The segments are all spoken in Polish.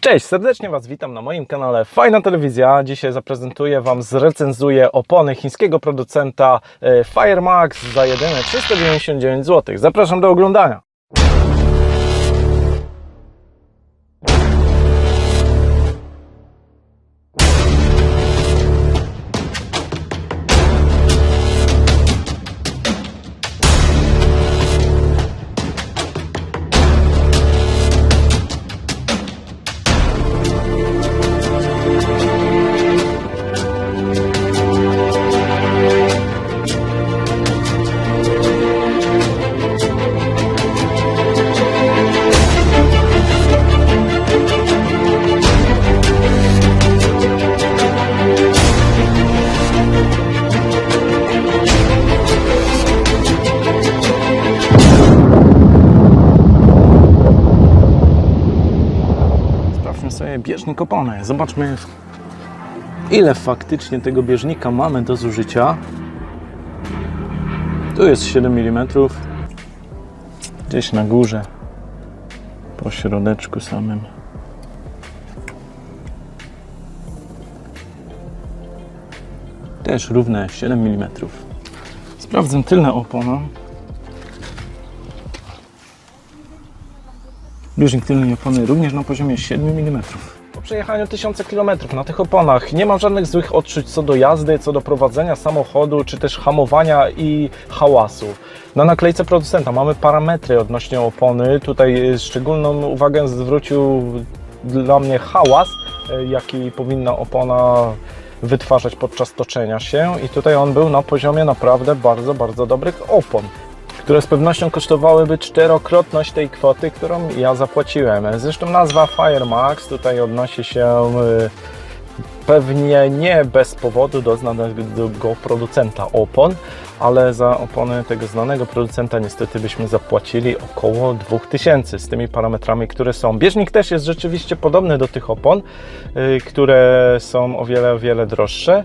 Cześć, serdecznie Was witam na moim kanale Fajna Telewizja. Dzisiaj zaprezentuję Wam, zrecenzuję opony chińskiego producenta e, Firemax za jedyne 399 zł. Zapraszam do oglądania. Bieżnik opony. Zobaczmy, ile faktycznie tego bieżnika mamy do zużycia. Tu jest 7 mm. Gdzieś na górze, po środeczku samym. Też równe 7 mm. Sprawdzę tylne opona. Bieżnik tylnej opony również na poziomie 7 mm. Po przejechaniu tysiące kilometrów na tych oponach nie mam żadnych złych odczuć co do jazdy, co do prowadzenia samochodu, czy też hamowania i hałasu. Na naklejce producenta mamy parametry odnośnie opony. Tutaj szczególną uwagę zwrócił dla mnie hałas, e, jaki powinna opona wytwarzać podczas toczenia się i tutaj on był na poziomie naprawdę bardzo, bardzo dobrych opon które z pewnością kosztowałyby czterokrotność tej kwoty, którą ja zapłaciłem. Zresztą nazwa Firemax tutaj odnosi się y, pewnie nie bez powodu do znanego producenta opon, ale za opony tego znanego producenta niestety byśmy zapłacili około 2000 z tymi parametrami, które są. Bieżnik też jest rzeczywiście podobny do tych opon, y, które są o wiele, o wiele droższe,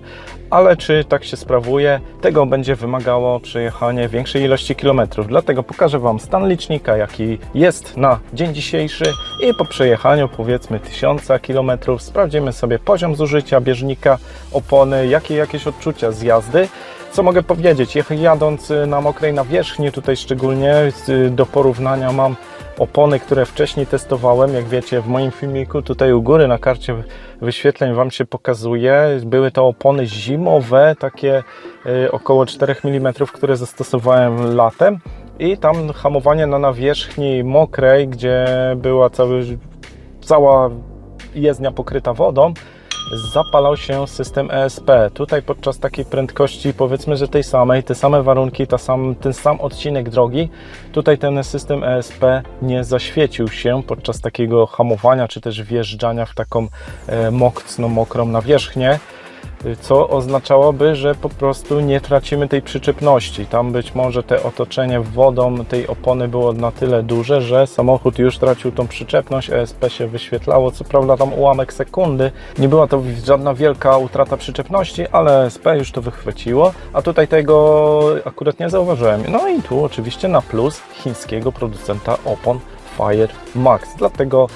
ale czy tak się sprawuje, tego będzie wymagało przejechanie większej ilości kilometrów. Dlatego pokażę Wam stan licznika, jaki jest na dzień dzisiejszy i po przejechaniu powiedzmy 1000 kilometrów sprawdzimy sobie poziom zużycia bieżnika, opony, jakie jakieś odczucia z jazdy. Co mogę powiedzieć? Jadąc y, na mokrej nawierzchni, tutaj szczególnie y, do porównania mam opony, które wcześniej testowałem. Jak wiecie, w moim filmiku tutaj u góry na karcie wyświetleń Wam się pokazuje. Były to opony zimowe, takie y, około 4 mm, które zastosowałem latem. I tam hamowanie na nawierzchni mokrej, gdzie była cały, cała jezdnia pokryta wodą, zapalał się system ESP. Tutaj podczas takiej prędkości, powiedzmy, że tej samej, te same warunki, ta sam, ten sam odcinek drogi, tutaj ten system ESP nie zaświecił się podczas takiego hamowania, czy też wjeżdżania w taką e, mocno mokrą nawierzchnię co oznaczałoby, że po prostu nie tracimy tej przyczepności. Tam być może te otoczenie wodą tej opony było na tyle duże, że samochód już tracił tą przyczepność, ESP się wyświetlało, co prawda tam ułamek sekundy, nie była to żadna wielka utrata przyczepności, ale ESP już to wychwyciło, a tutaj tego akurat nie zauważyłem. No i tu oczywiście na plus chińskiego producenta opon Fire Max, dlatego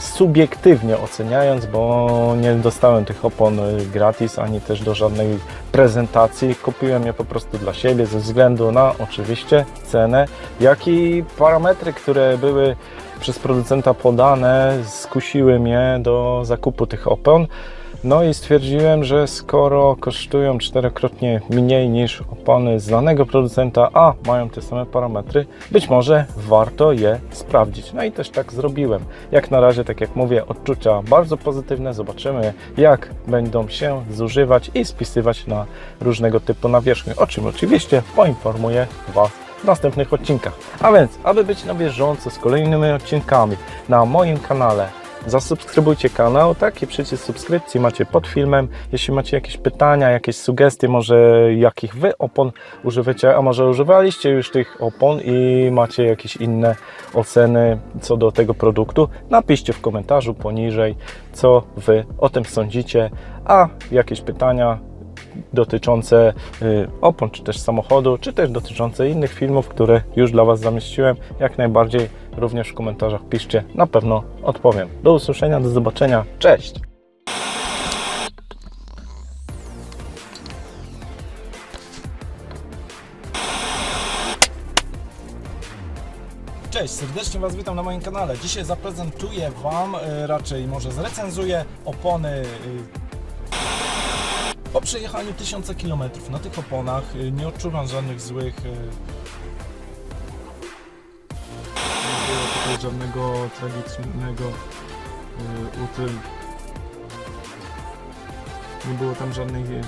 subiektywnie oceniając, bo nie dostałem tych opon y, gratis, ani też do żadnej prezentacji. Kupiłem je po prostu dla siebie ze względu na oczywiście cenę, jak i parametry, które były przez producenta podane, skusiły mnie do zakupu tych opon. No i stwierdziłem, że skoro kosztują czterokrotnie mniej niż opony znanego producenta, a mają te same parametry, być może warto je sprawdzić. No i też tak zrobiłem. Jak na razie, tak jak mówię, odczucia bardzo pozytywne. Zobaczymy, jak będą się zużywać i spisywać na różnego typu nawierzchnie. O czym oczywiście poinformuję Was w następnych odcinkach. A więc, aby być na bieżąco z kolejnymi odcinkami na moim kanale, Zasubskrybujcie kanał, taki przycisk subskrypcji macie pod filmem. Jeśli macie jakieś pytania, jakieś sugestie, może jakich Wy opon używacie, a może używaliście już tych opon i macie jakieś inne oceny co do tego produktu, napiszcie w komentarzu poniżej, co Wy o tym sądzicie, a jakieś pytania dotyczące y, opon, czy też samochodu, czy też dotyczące innych filmów, które już dla Was zamieściłem, jak najbardziej również w komentarzach piszcie, na pewno odpowiem. Do usłyszenia, do zobaczenia, cześć! Cześć, serdecznie Was witam na moim kanale. Dzisiaj zaprezentuję Wam, e, raczej może zrecenzuję opony e, po przejechaniu tysiące kilometrów na tych oponach. e, Nie odczuwam żadnych złych. e, Nie było tutaj żadnego tragicznego e, utyl. Nie było tam żadnych e,